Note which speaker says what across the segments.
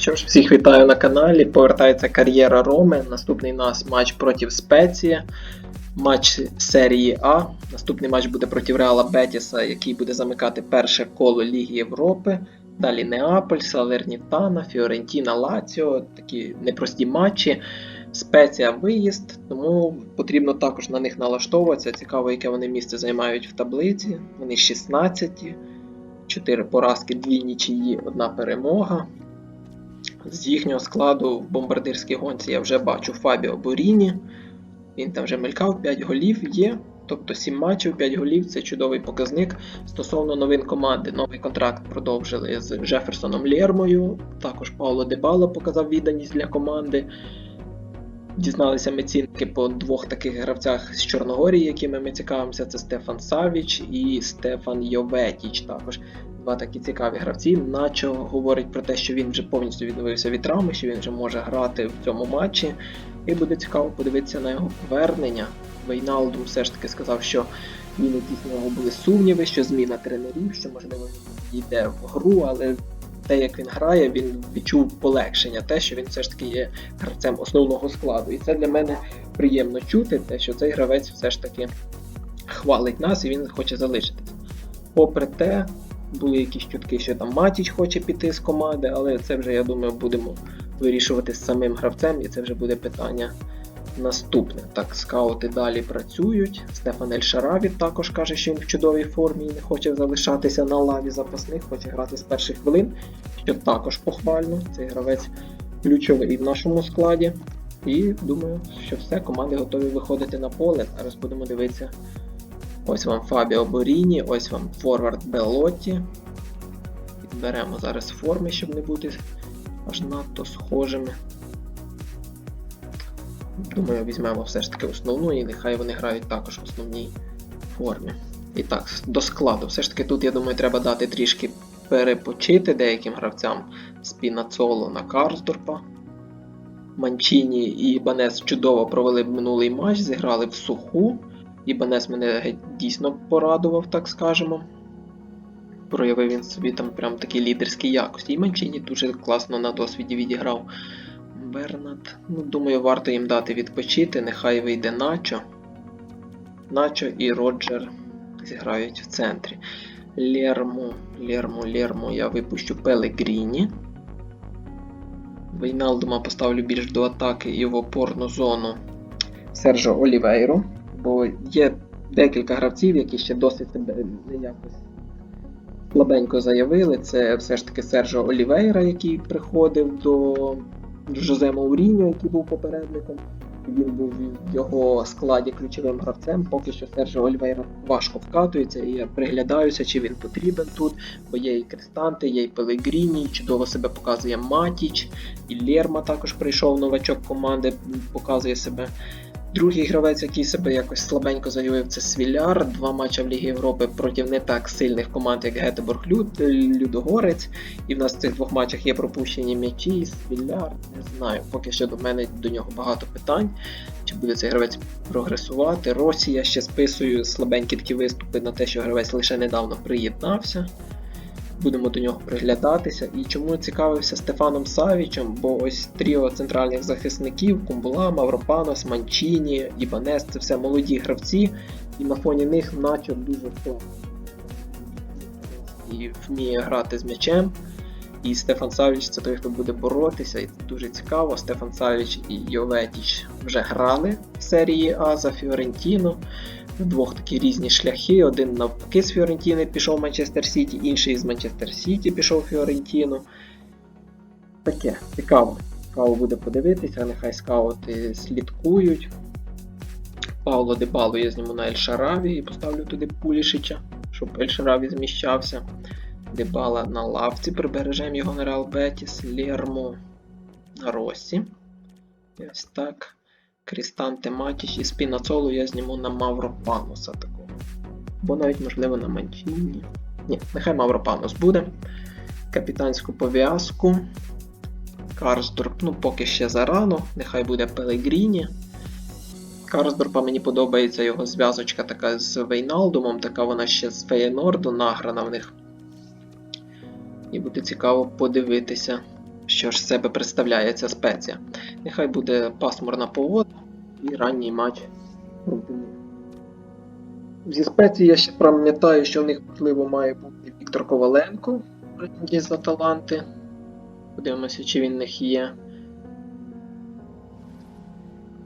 Speaker 1: Що ж, всіх вітаю на каналі. Повертається кар'єра Роми. Наступний у нас матч проти Спеції. Матч серії А. Наступний матч буде проти Реала Бетіса, який буде замикати перше коло Ліги Європи. Далі Неаполь, Салернітана, Фіорентіна, Лаціо. Такі непрості матчі. Спеція виїзд, тому потрібно також на них налаштовуватися. Цікаво, яке вони місце займають в таблиці. Вони 16, 4 поразки, 2 нічиї, 1 перемога. З їхнього складу в бомбардирській гонці я вже бачу Фабіо Боріні. Він там вже мелькав, 5 голів є. Тобто 7 матчів, 5 голів це чудовий показник. Стосовно новин команди, новий контракт продовжили з Джеферсоном Лєрмою. Також Пауло Дебало показав відданість для команди. Дізналися ми цінки по двох таких гравцях з Чорногорії, якими ми цікавимося. Це Стефан Савіч і Стефан Йоветіч. Також два такі цікаві гравці. Начо говорить про те, що він вже повністю відновився від травми, що він вже може грати в цьому матчі. І буде цікаво подивитися на його повернення. Вейналдум все ж таки сказав, що він якісь нього були сумніви, що зміна тренерів, що можливо він йде в гру, але те, як він грає, він відчув полегшення, те, що він все ж таки є гравцем основного складу. І це для мене приємно чути, те, що цей гравець все ж таки хвалить нас і він хоче залишитися. Попри те, були якісь чутки, що там Матіч хоче піти з команди, але це вже, я думаю, будемо вирішувати з самим гравцем, і це вже буде питання наступне. Так, скаути далі працюють. Стефан Ель Шараві також каже, що він в чудовій формі і не хоче залишатися на лаві запасних, хоче грати з перших хвилин, що також похвально. Цей гравець ключовий і в нашому складі. І думаю, що все, команди готові виходити на поле. Зараз будемо дивитися. Ось вам Фабіо Боріні, ось вам Форвард Белотті. Підберемо зараз форми, щоб не бути аж надто схожими. Думаю, візьмемо все ж таки основну і нехай вони грають також в основній формі. І так, до складу. Все ж таки тут, я думаю, треба дати трішки перепочити деяким гравцям Спінацоло на Карсдорпа. Манчіні і Банес чудово провели минулий матч, зіграли в суху. І Банес мене дійсно порадував, так скажемо. Проявив він собі там прям такі лідерські якості. І Манчіні дуже класно на досвіді відіграв. Бернат. Ну, думаю, варто їм дати відпочити. Нехай вийде Начо. Начо і Роджер зіграють в центрі. Лерму, Лерму, Лерму я випущу Пелегріні. Вейналдума поставлю більш до атаки і в опорну зону Сержо Олівейру. Бо є декілька гравців, які ще досить себе не якось слабенько заявили. Це все ж таки Сержо Олівейра, який приходив до Жозе Мауріньо, який був попередником. Він був в його складі ключовим гравцем. Поки що Сержо Олівейра важко вкатується, і я приглядаюся, чи він потрібен тут. Бо є і Крестанти, є і Пелегріні, чудово себе показує Матіч, і Лерма також прийшов новачок команди, показує себе. Другий гравець, який себе якось слабенько заявив, це Свіляр. Два матчі в Лігі Європи проти не так сильних команд, як Гетеборг Люд, Людогорець. І в нас в цих двох матчах є пропущені м'ячі, Свіляр. Не знаю. Поки що до мене до нього багато питань. Чи буде цей гравець прогресувати? Росія ще списую слабенькі такі виступи на те, що гравець лише недавно приєднався. Будемо до нього приглядатися. І чому цікавився Стефаном Савічем, бо ось тріо центральних захисників Кумбула, Мавропанос, Манчіні, Ібанес це все молоді гравці, і на фоні них наче дуже класно. І вміє грати з м'ячем. І Стефан Савіч це той, хто буде боротися, і це дуже цікаво. Стефан Савіч і Йоветіч вже грали в серії А за Фіорентіну двох такі різні шляхи. Один навпаки з Фіорентіни пішов в Манчестер Сіті, інший з Манчестер Сіті пішов Фіорентіну. Таке цікаво. Цікаво буде подивитися, нехай скаути слідкують. Пауло Дебало я зніму на Ельшараві і поставлю туди Пулішича, щоб Ельшараві зміщався. Дебала на лавці, прибережемо його на Реал Бетіс, Лерму на Росі. Ось так. Крістанте Матіч і Спінацолу я зніму на Мавропануса такого. Бо навіть, можливо, на Манчіні. Ні, нехай Мавропанус буде. Капітанську пов'язку. Карсдорп, ну поки ще зарано, нехай буде Пелегріні. Карсдорпа мені подобається його зв'язочка така з Вейналдумом, така вона ще з Феєнорду награна в них. І буде цікаво подивитися, що ж себе представляє ця спеція. Нехай буде пасмурна погода і ранній матч проти. Зі спеції я ще пам'ятаю, що в них можливо має бути Віктор Коваленко за таланти. Подивимося, чи він в них є.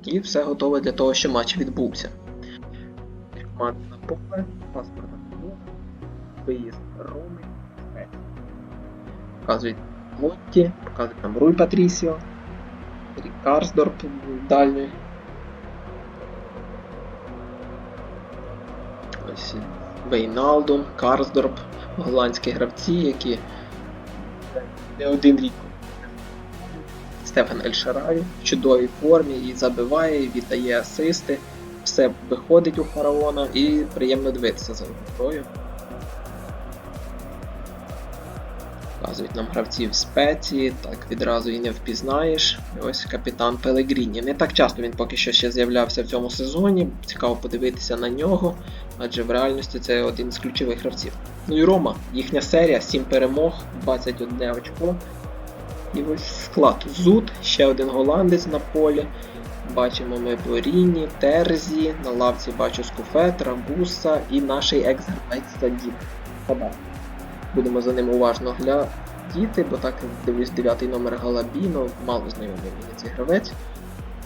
Speaker 1: І все готове для того, щоб матч відбувся. Команда на поле, паспортна погода, виїзд Роми, Спеція. Показують Лотті, показують там Руй Патрісіо, Рікарсдорп дальній. Ось Вейналдум, Карсдорп, голландські гравці, які не один рік. Стефан Ельшараві в чудовій формі і забиває, і віддає асисти. Все виходить у фараона і приємно дивитися за грою. Показують нам гравців спеції, так відразу і не впізнаєш. Ось капітан Пелегріні. Не так часто він поки що ще з'являвся в цьому сезоні. Цікаво подивитися на нього, адже в реальності це один з ключових гравців. Ну і Рома, їхня серія, 7 перемог, 21 очко. І ось склад. Зуд, ще один голландець на полі. Бачимо ми Боріні, Терзі, на лавці бачу Скуфет, Рагуса і наш екс-гравець Садік. Хоба. Будемо за ним уважно глядіти, бо так дивлюсь 9 номер Галабіно, мало знайомий мені цей гравець.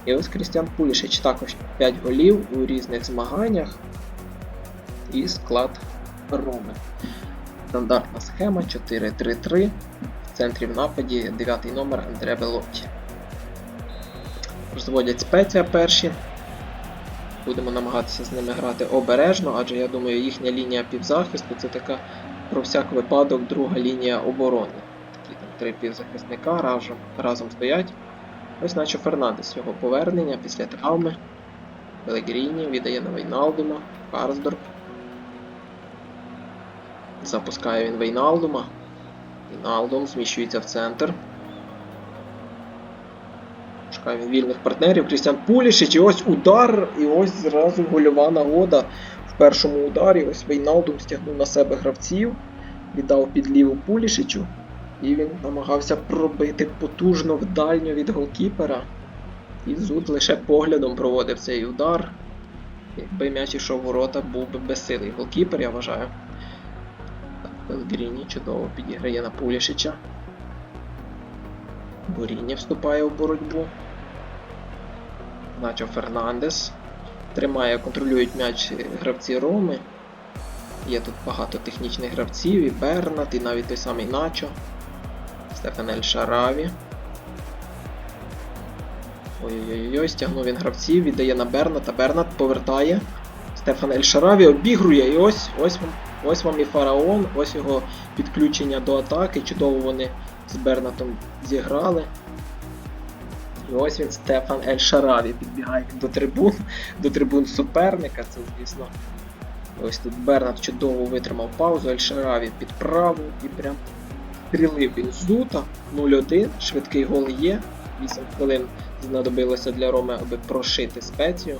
Speaker 1: І ось Крістіан Пулішич також 5 голів у різних змаганнях. І склад Роми. Стандартна схема 4-3-3. В центрі в нападі 9 номер Андре Белотті. Розводять спеція перші. Будемо намагатися з ними грати обережно, адже я думаю, їхня лінія півзахисту це така про всяк випадок друга лінія оборони. Три півзахисника разом, разом стоять. Ось наче Фернандес його повернення після травми. Пелегріні віддає на Вейналдума, Карсдорп. Запускає він Вейналдума. Вейналдум зміщується в центр. Шукає він вільних партнерів. Крістіан Пулішич, і ось удар, і ось зразу гольова нагода в першому ударі. Ось Вейналдум стягнув на себе гравців, віддав під ліву Пулішичу. І він намагався пробити потужно в дальню від голкіпера. І Зуд лише поглядом проводив цей удар. Якби м'яч ішов ворота, був би безсилий голкіпер, я вважаю. Пелгріні чудово підіграє на Пулішича. Боріні вступає у боротьбу. Начо Фернандес. Тримає, контролюють м'яч гравці Роми. Є тут багато технічних гравців, і Бернат, і навіть той самий Начо. Стефан Шараві. Ой-ой-ой, стягнув він гравців, віддає на Берната. Бернат повертає. Стефан Ельшараві обігрує. І ось ось ось вам і фараон, ось його підключення до атаки. Чудово вони з Бернатом зіграли. І ось він Стефан Ель-Шараві підбігає до трибун, до трибун суперника, це звісно. Ось тут Бернат чудово витримав паузу, Ель-Шараві під праву і прям стрілив він зута 0-1, швидкий гол є. 8 хвилин знадобилося для Роми, аби прошити спецію.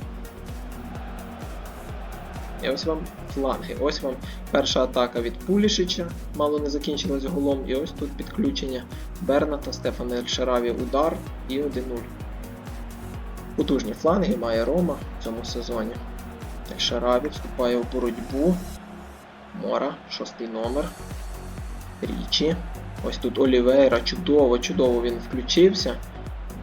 Speaker 1: І ось вам фланги. Ось вам перша атака від Пулішича, мало не закінчилась голом. І ось тут підключення Берната, Стефана Ельшараві удар і 1-0. Потужні фланги має Рома в цьому сезоні. Ельшараві вступає в боротьбу. Мора, шостий номер. Річі. Ось тут Олівейра, чудово, чудово він включився.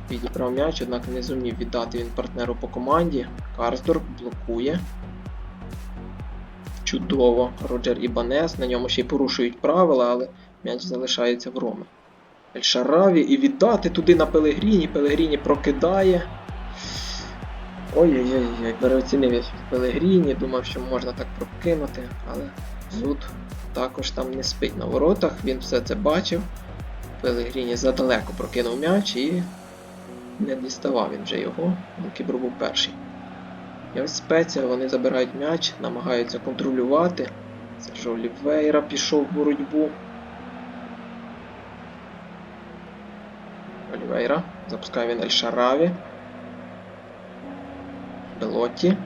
Speaker 1: Підібрав м'яч, однак не зумів віддати він партнеру по команді. Карсдорп блокує. Чудово. Роджер Ібанес. На ньому ще й порушують правила, але м'яч залишається в Роми. Ельшараві і віддати туди на Пелегріні. Пелегріні прокидає. Ой-ой-ой, переоцінив я Пелегріні, думав, що можна так прокинути, але Зуд також там не спить на воротах, він все це бачив. Пелегріні задалеко прокинув м'яч і не діставав він вже його. Кібру був перший. І ось спеція, вони забирають м'яч, намагаються контролювати. Сержо Олівейра пішов в боротьбу. Олівейра. Запускає він Ельшараві. Белотті.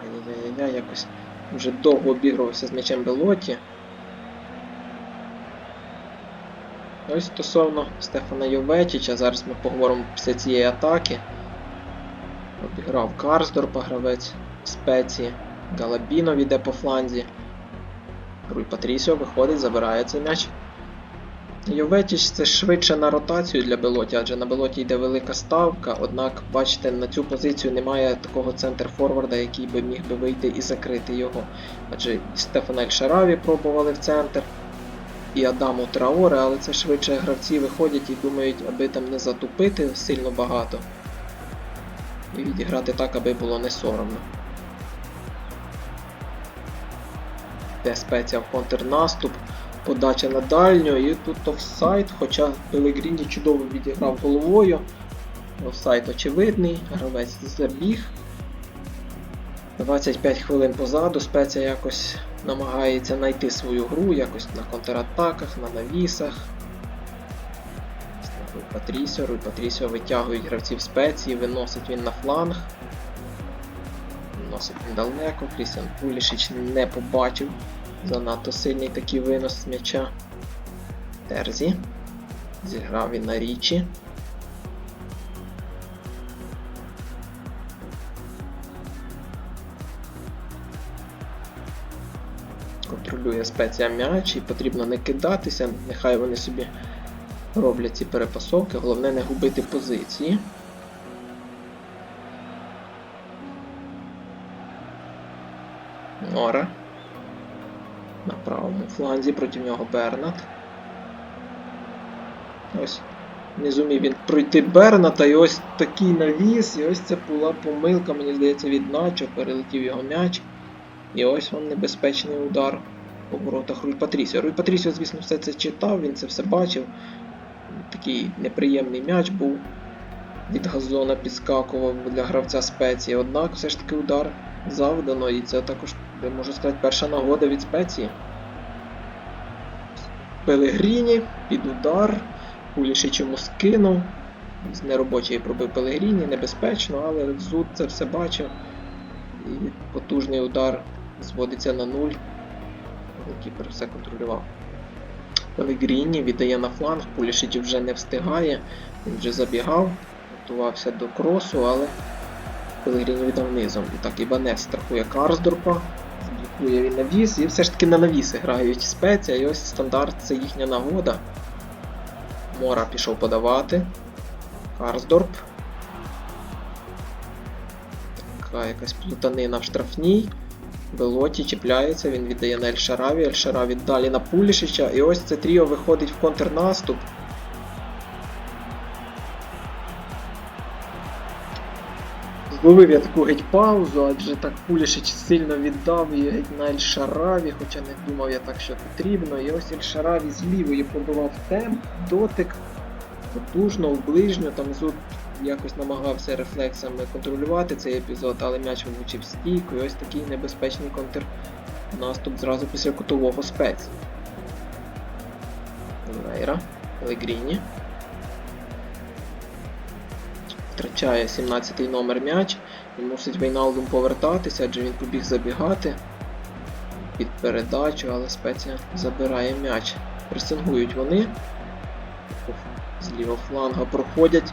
Speaker 1: Ай-яй-яй-яй, якось вже довго обігрувався з м'ячем Белотті. Ось стосовно Стефана Йоветіча, зараз ми поговоримо після цієї атаки. Обіграв Карсдорпа гравець спеції. Галабінов іде по фланзі. Руй Патрісіо виходить, забирає цей м'яч. Йоветіч це швидше на ротацію для Белоті, адже на Белоті йде велика ставка, однак, бачите, на цю позицію немає такого центр форварда, який би міг би вийти і закрити його. Адже Стефана Ельшараві пробували в центр, і Адаму Траоре, але це швидше гравці виходять і думають, аби там не затупити сильно багато. І відіграти так, аби було не соромно. Де спеція в контрнаступ, подача на дальню, і тут офсайд, хоча Пелегріні чудово відіграв головою. Офсайд очевидний, гравець забіг. 25 хвилин позаду, спеція якось намагається знайти свою гру, якось на контратаках, на навісах. Руй Патрісіо, Руй Патрісіо витягують гравців спеції, виносить він на фланг. Виносить він далеко, Крістіан Пулішич не побачив. Занадто сильний такий винос м'яча. Терзі. Зіграв він на річі. Контролює спеція м'яч і потрібно не кидатися, нехай вони собі роблять ці перепасовки, головне не губити позиції. Нора. На правому фланзі проти нього Бернат. Ось. Не зумів він пройти Берната, і ось такий навіс, і ось це була помилка, мені здається, від Начо, перелетів його м'яч. І ось вам небезпечний удар по воротах Руй Патрісіо. Руй Патрісіо, звісно, все це читав, він це все бачив. Такий неприємний м'яч був. Від газона підскакував для гравця спеції. Однак все ж таки удар завдано, і це також, я можу сказати, перша нагода від спеції. Пелегріні під удар. Пулішич йому скинув. З неробочої пробив Пелегріні, небезпечно, але Зуд це все бачив. І потужний удар зводиться на нуль. Кіпер все контролював. Пелегріні віддає на фланг, Пулішич вже не встигає, він вже забігав, готувався до кросу, але Пелегріні віддав низом. І так, Ібанес страхує Карсдорпа, зблокує він навіс, і все ж таки на навіси грають спеція, і ось стандарт це їхня нагода. Мора пішов подавати. Карсдорп. Така якась плутанина в штрафній. Белоті чіпляється, він віддає на Ельшараві, Ельшараві далі на Пулішича. І ось це тріо виходить в контрнаступ. Зловив я таку геть паузу, адже так Пулішич сильно віддав її геть на Ельшараві, хоча не думав я так, що потрібно. І ось Ельшараві з лівої пробивав темп, дотик, потужно, в ближню, там Зуд якось намагався рефлексами контролювати цей епізод, але м'яч влучив стійку, і ось такий небезпечний контрнаступ зразу після кутового спец. Лейра, Пелегріні. Втрачає 17-й номер м'яч і мусить Вейналдум повертатися, адже він побіг забігати під передачу, але спеція забирає м'яч. Пресингують вони. З лівого фланга проходять.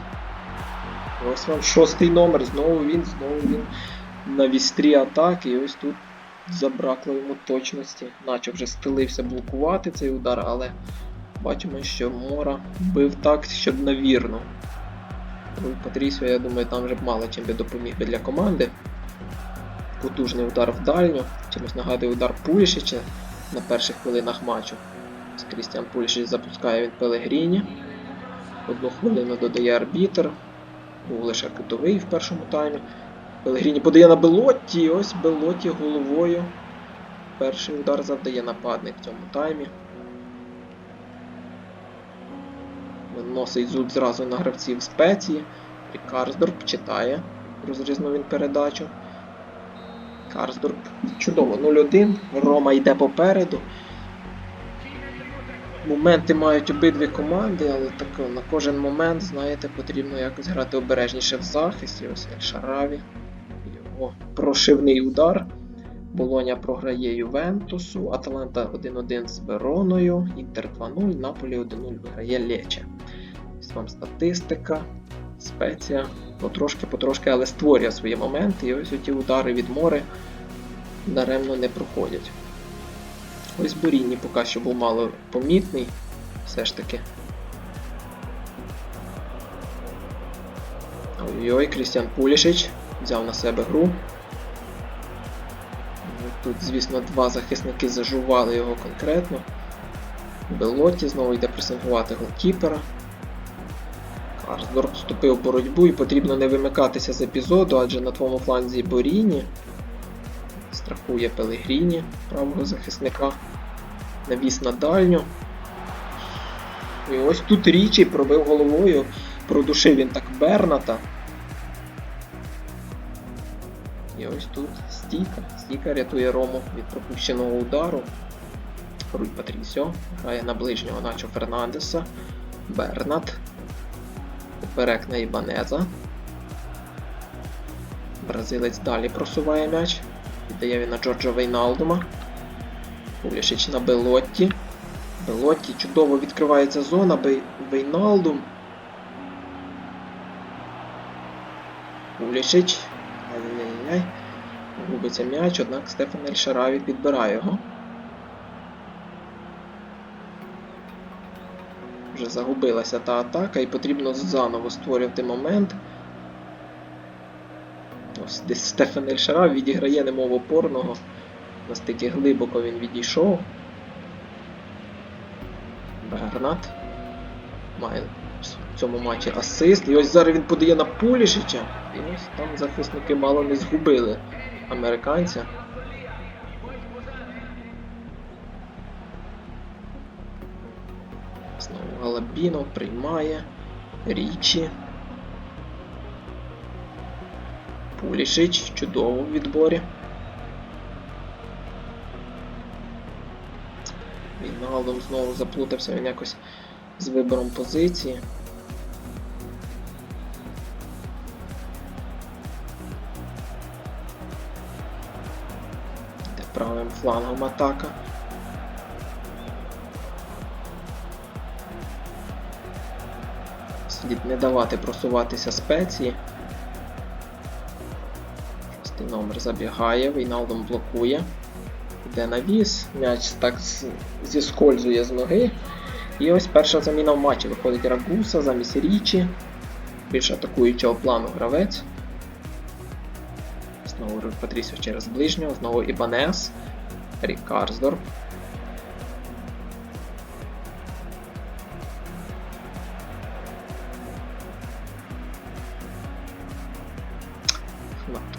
Speaker 1: Ось вам шостий номер, знову він, знову він на вістрі атаки. І ось тут забракло йому точності. Наче вже стелився блокувати цей удар, але бачимо, що Мора бив так, щоб навірно. Руй Патрісіо, я думаю, там вже б мало чим би допоміг би для команди. Потужний удар в дальню. Чимось нагадує удар Пулішича на перших хвилинах матчу. Крістіан Пулішич запускає від Пелегріні. Одну хвилину додає арбітр. Був лише кутовий в першому таймі. Пелегріні подає на Белотті, ось Белотті головою. Перший удар завдає нападник в цьому таймі. Виносить зуб зразу на гравців спеції. І Карсдорп читає. Розрізну він передачу. Карсдорп чудово 0-1. Рома йде попереду. Моменти мають обидві команди, але так, на кожен момент, знаєте, потрібно якось грати обережніше в захисті. Ось Шараві. Його прошивний удар. Болоня програє Ювентусу, Аталанта 1-1 з Вероною, Інтер 2-0, Наполі 1-0 виграє Лече. Ось вам статистика, спеція. Потрошки-потрошки, але створює свої моменти. І ось ті удари від море даремно не проходять. Ось Боріні поки що був мало помітний. Все ж таки. Ой-ой, Крістіан Пулішич взяв на себе гру. Ну, Тут, звісно, два захисники зажували його конкретно. Белоті знову йде пресингувати голкіпера. Карсдорп вступив в боротьбу і потрібно не вимикатися з епізоду, адже на твоєму фланзі Боріні. Страхує Пелегріні правого захисника. Навіс на дальню. І ось тут Річі пробив головою. Продушив він так Берната. І ось тут стійка. Стійка рятує Рому від пропущеного удару. Руй Патрісіо. Грає на ближнього Начо Фернандеса. Бернат. Поперек на Ібанеза. Бразилець далі просуває м'яч. Віддає він на Джорджа Вейналдума. Пулішич на Белотті. Белотті чудово відкривається зона. Вейналдум. Пулішич. Губиться м'яч, однак Стефан Ельшараві підбирає його. Вже загубилася та атака і потрібно заново створювати момент. Ось десь Стефан Ельшарав відіграє немов опорного. Настільки глибоко він відійшов. Бернат. Має в цьому матчі асист. І ось зараз він подає на Пулішича. І ось там захисники мало не згубили американця. Галабіно приймає. Річі. Пулішич чудово в відборі. Війналдом знову заплутався він якось з вибором позиції. Де правим флангом атака. Слід не давати просуватися спеції. Шостий номер забігає, Війналдом блокує. Йде навіс, м'яч так зіскользує з ноги. І ось перша заміна в матчі. Виходить Рагуса замість Річі. Більш атакуючого плану гравець. Знову Патрісіо через ближнього, знову Ібанес. Рік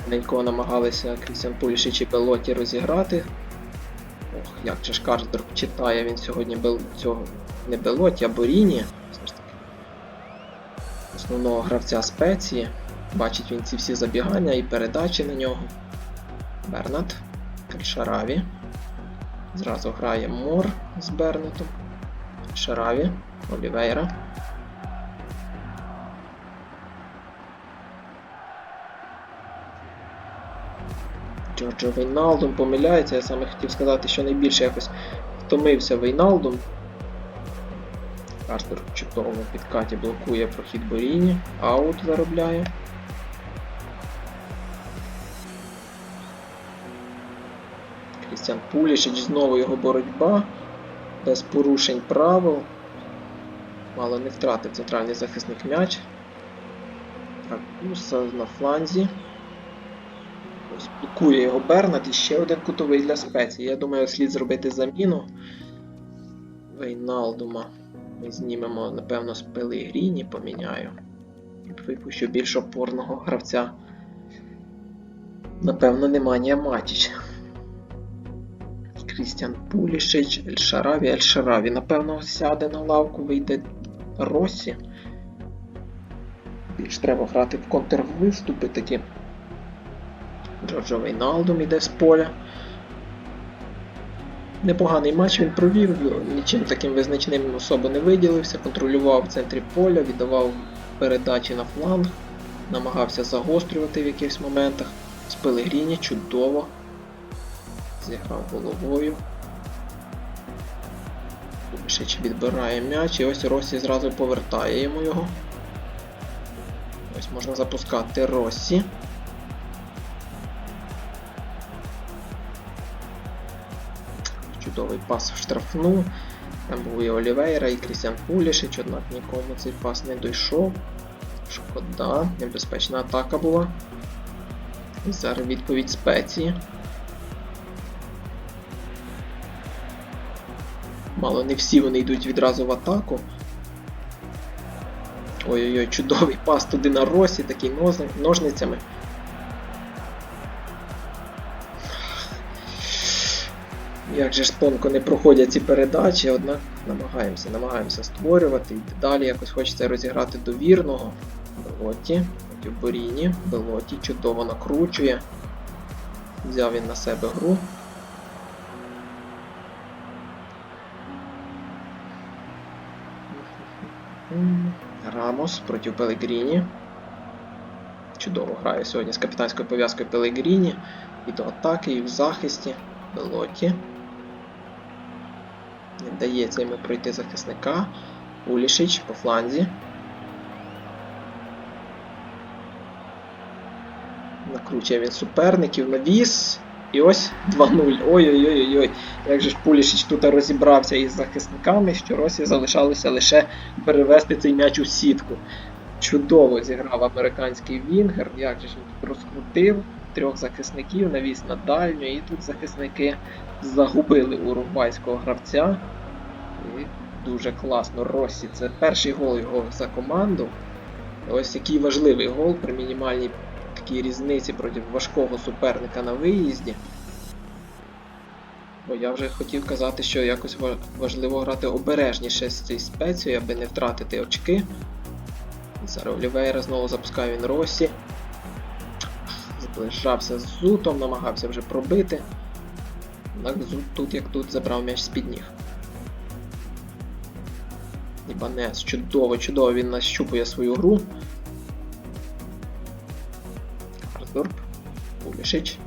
Speaker 1: Тоненько намагалися Крістіан Пулішич і Белоті розіграти. Ох, як же ж Карсдорп читає він сьогодні Бел... цього не Белоті, а Боріні. Основного гравця спеції. Бачить він ці всі забігання і передачі на нього. Бернат. Кальшараві. Зразу грає Мор з Бернатом. Шараві. Олівейра. Джорджо Вейналдум помиляється. Я саме хотів сказати, що найбільше якось втомився Вейналдум. Картер чудово в підкаті блокує прохід Боріні. Аут заробляє. Крістіан Пулішич, знову його боротьба. Без порушень правил. Мало не втратив центральний захисник м'яч. Ракуса на фланзі. Ось блокує його Бернат і ще один кутовий для спеції. Я думаю, слід зробити заміну. Вейналдума. Ми знімемо, напевно, з Пелегріні поміняю. Випущу більш опорного гравця. Напевно, Неманія Матіч. Крістіан Пулішич, Ельшараві, Ельшараві. Напевно, сяде на лавку, вийде Росі. Більш треба грати в контрвиступи такі. Джорджо Вейналдум іде з поля. Непоганий матч він провів, нічим таким визначним особо не виділився, контролював в центрі поля, віддавав передачі на фланг, намагався загострювати в якихось моментах. З Пелегріні чудово. Зіграв головою. Кубишич відбирає м'яч, і ось Росі зразу повертає йому його. Ось можна запускати Росі. Чудовий пас в штрафну. Там був і Олівейра, і Крістіан Пулішич, однак нікому цей пас не дійшов. Шкода, небезпечна атака була. І зараз відповідь спеції. Мало не всі вони йдуть відразу в атаку. Ой-ой-ой, чудовий пас туди на Росі, такий ножницями. Як же ж тонко не проходять ці передачі, однак намагаємося, намагаємося створювати. І далі якось хочеться розіграти довірного. Белоті, проти Боріні. Белоті чудово накручує. Взяв він на себе гру. Рамос проти Пелегріні. Чудово грає сьогодні з капітанською пов'язкою Пелегріні. І до атаки, і в захисті. Белоті. Не вдається йому пройти захисника. Улішич по фланзі. Накручує він суперників, навіс. І ось 2-0. Ой-ой-ой-ой. Як же ж Пулішич тут розібрався із захисниками, що Росі залишалося лише перевести цей м'яч у сітку. Чудово зіграв американський Вінгер. Як же ж він тут розкрутив трьох захисників, навіс на дальню, і тут захисники загубили уругвайського гравця. І дуже класно. Росі. Це перший гол його за команду. Ось який важливий гол при мінімальній такій різниці проти важкого суперника на виїзді. Бо я вже хотів казати, що якось важливо грати обережніше з цією спецією, аби не втратити очки. Зараз Олівейра знову запускає він Росі. Зближався з Зутом, намагався вже пробити. Однак Зут тут як тут забрав м'яч з-під ніг. Ібанес, чудово, чудово, він нащупує свою гру. Артур, Пулішич.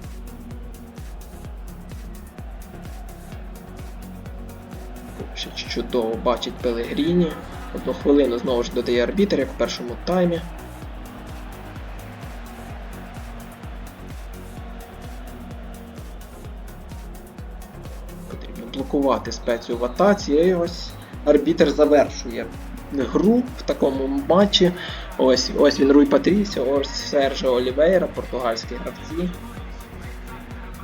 Speaker 1: Пулішич чудово бачить Пелегріні. Одну хвилину знову ж додає арбітер, як в першому таймі. Блокувати спецію в атаці. І ось арбітер завершує гру в такому матчі. Ось, ось він Руй Патрісіо, ось Сержо Олівейра, португальські гравці.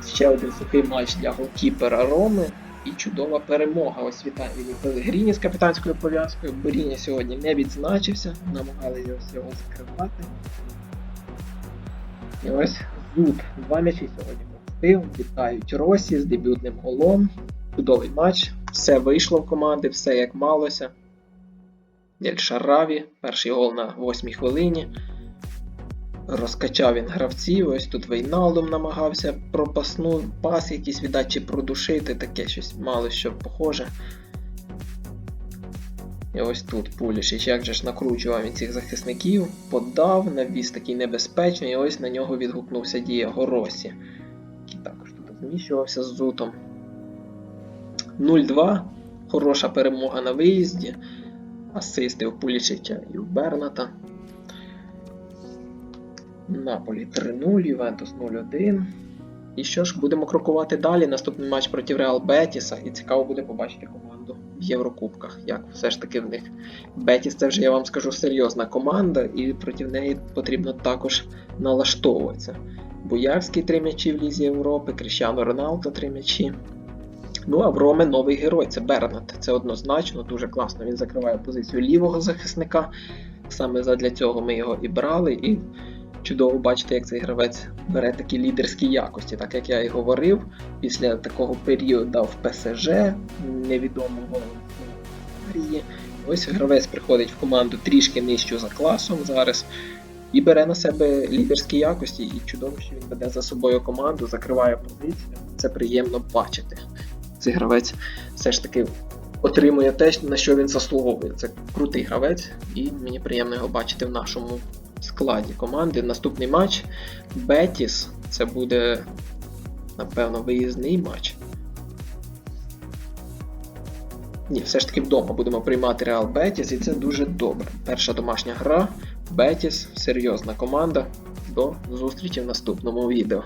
Speaker 1: Ще один сухий матч для голкіпера Роми. І чудова перемога. Ось вітаю Пелегріні з капітанською пов'язкою. Боріня сьогодні не відзначився, намагалися його закривати. І ось Зуб. Два м'ячі сьогодні пропустив. Вітають Росі з дебютним голом. Чудовий матч. Все вийшло в команди, все як малося. Ель Шараві, перший гол на 8 хвилині. Розкачав він гравців, ось тут Вейналдом намагався пропасну пас якийсь віддати продушити, таке щось мало що похоже. І ось тут Пулішич, як же ж накручував він цих захисників, подав, навіс такий небезпечний, і ось на нього відгукнувся Дієго Росі, який також тут зміщувався з зутом. 0-2. Хороша перемога на виїзді. Асисти в Пулічича і в Берната. Наполі 3-0, Ювентус 0-1. І що ж, будемо крокувати далі. Наступний матч проти Реал Бетіса. І цікаво буде побачити команду в Єврокубках. Як все ж таки в них. Бетіс це вже я вам скажу серйозна команда, і проти неї потрібно також налаштовуватися. Боярський 3 м'ячі в Лізі Європи, Кріщано Роналдо 3 м'ячі. Ну а в Роми новий герой це Бернат. Це однозначно, дуже класно. Він закриває позицію лівого захисника. Саме задля цього ми його і брали. І чудово бачити, як цей гравець бере такі лідерські якості. Так як я і говорив, після такого періоду в ПСЖ невідомого Марії. Ось гравець приходить в команду трішки нижче за класом зараз. І бере на себе лідерські якості, і чудово, що він веде за собою команду, закриває позицію. Це приємно бачити цей гравець все ж таки отримує те, на що він заслуговує. Це крутий гравець, і мені приємно його бачити в нашому складі команди. Наступний матч Бетіс. Це буде, напевно, виїзний матч. Ні, все ж таки вдома будемо приймати Реал Бетіс, і це дуже добре. Перша домашня гра. Бетіс серйозна команда. До зустрічі в наступному відео.